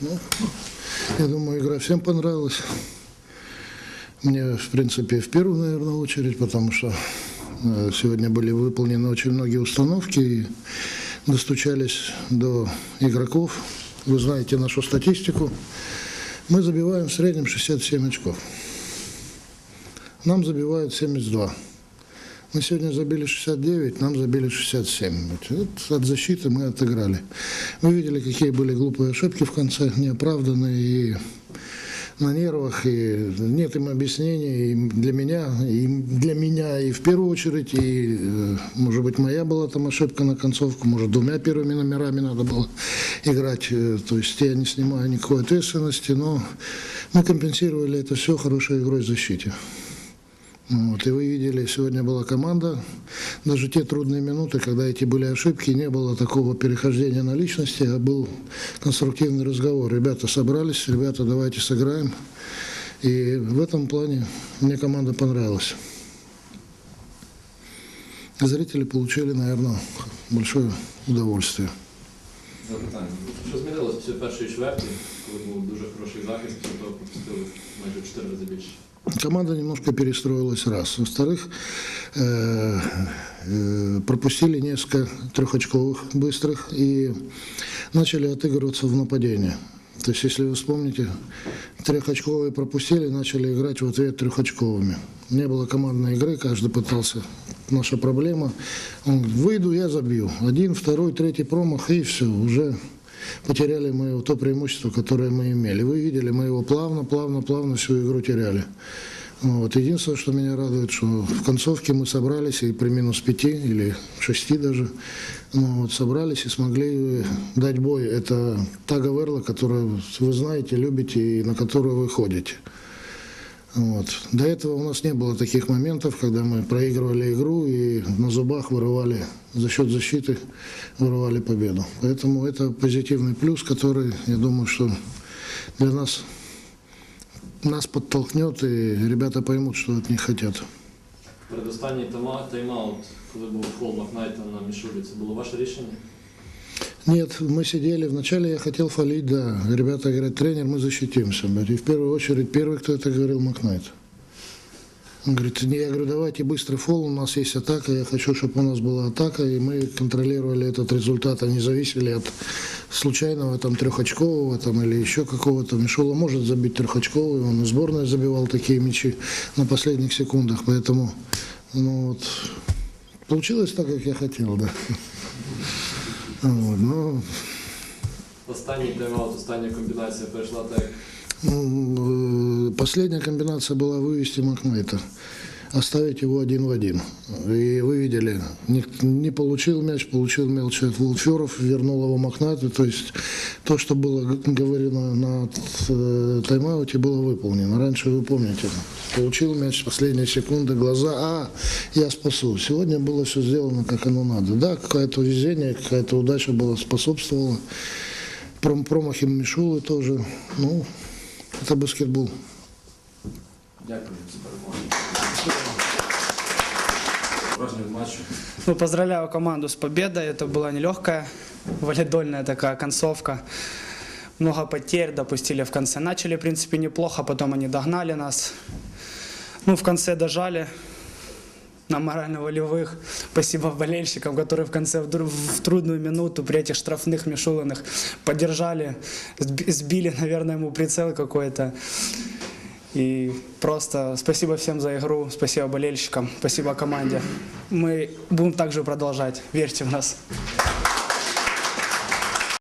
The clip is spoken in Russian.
Ну, я думаю, игра всем понравилась. Мне, в принципе, в первую, наверное, очередь, потому что э, сегодня были выполнены очень многие установки и достучались до игроков. Вы знаете нашу статистику. Мы забиваем в среднем 67 очков. Нам забивают 72. Мы сегодня забили 69, нам забили 67. Вот от защиты мы отыграли. Вы видели, какие были глупые ошибки в конце, неоправданные и на нервах, и нет им объяснений и для меня, и для меня, и в первую очередь, и, э, может быть, моя была там ошибка на концовку, может, двумя первыми номерами надо было играть, э, то есть я не снимаю никакой ответственности, но мы компенсировали это все хорошей игрой в защите. Вот, и вы видели, сегодня была команда, даже те трудные минуты, когда эти были ошибки, не было такого перехождения на личности, а был конструктивный разговор. Ребята собрались, ребята, давайте сыграем. И в этом плане мне команда понравилась. Зрители получили, наверное, большое удовольствие. Запитання. Що змінилось після першої чверті, коли був дуже хороший захист, після того пропустили майже в 4 рази більше? Команда немножко перестроилась раз. Во-вторых, э, э, пропустили несколько трехочковых быстрых и начали отыгрываться в нападении. То есть, если вы вспомните, трехочковые пропустили, начали играть в ответ трехочковыми. Не было командной игры, каждый пытался. Наша проблема. Он говорит, выйду, я забью. Один, второй, третий промах, и все, уже потеряли мы то преимущество, которое мы имели. Вы видели, мы его плавно, плавно, плавно всю игру теряли. Вот. Единственное, что меня радует, что в концовке мы собрались и при минус пяти или шести даже, ну, вот, собрались и смогли дать бой. Это та Гаверла, которую вы знаете, любите и на которую вы ходите. Вот. До этого у нас не было таких моментов, когда мы проигрывали игру и на зубах вырывали за счет защиты вырывали победу. Поэтому это позитивный плюс, который, я думаю, что для нас нас подтолкнет, и ребята поймут, что от них хотят. Передостанній тайма- тайм-аут, коли був фол Макнайта на Мішулі, це було ваше рішення? Нет, мы сидели, вначале я хотел фалить, да. Ребята говорят, тренер, мы защитимся. И в первую очередь, первый, кто это говорил, Макнайт. Он говорит, не, я говорю, давайте быстро фол, у нас есть атака, я хочу, чтобы у нас была атака, и мы контролировали этот результат, они зависели от случайного там трехочкового там, или еще какого-то. Мишула может забить трехочковый, он и сборная забивал такие мячи на последних секундах, поэтому, ну вот, получилось так, как я хотел, да. Вот, ну, Останній тайм-аут, остання комбінація перейшла так. Ну, э, Последняя комбинация была вывести Махмета, оставить его один в один. И вы видели, не, не получил мяч, получил мяч от Волферов, вернул его Махнату. То есть то, что было говорено на э, тайм-ауте, было выполнено. Раньше вы помните, получил мяч, последние секунды, глаза, а, я спасу. Сегодня было все сделано, как оно надо. Да, какое-то везение, какая-то удача была, способствовала. Пром- Промахи Мишулы тоже. Ну, это баскетбол. Дякую за матчу. Ну, поздравляю команду с победой. Это была нелегкая, валидольная такая концовка. Много потерь допустили в конце. Начали, в принципе, неплохо, потом они догнали нас. Ну, в конце дожали на морально-волевых. Спасибо болельщикам, которые в конце в, в трудную минуту при этих штрафных Мишулиных поддержали, сби- сбили, наверное, ему прицел какой-то. И просто спасибо всем за игру, спасибо болельщикам, спасибо команде. Мы будем также продолжать. Верьте в нас.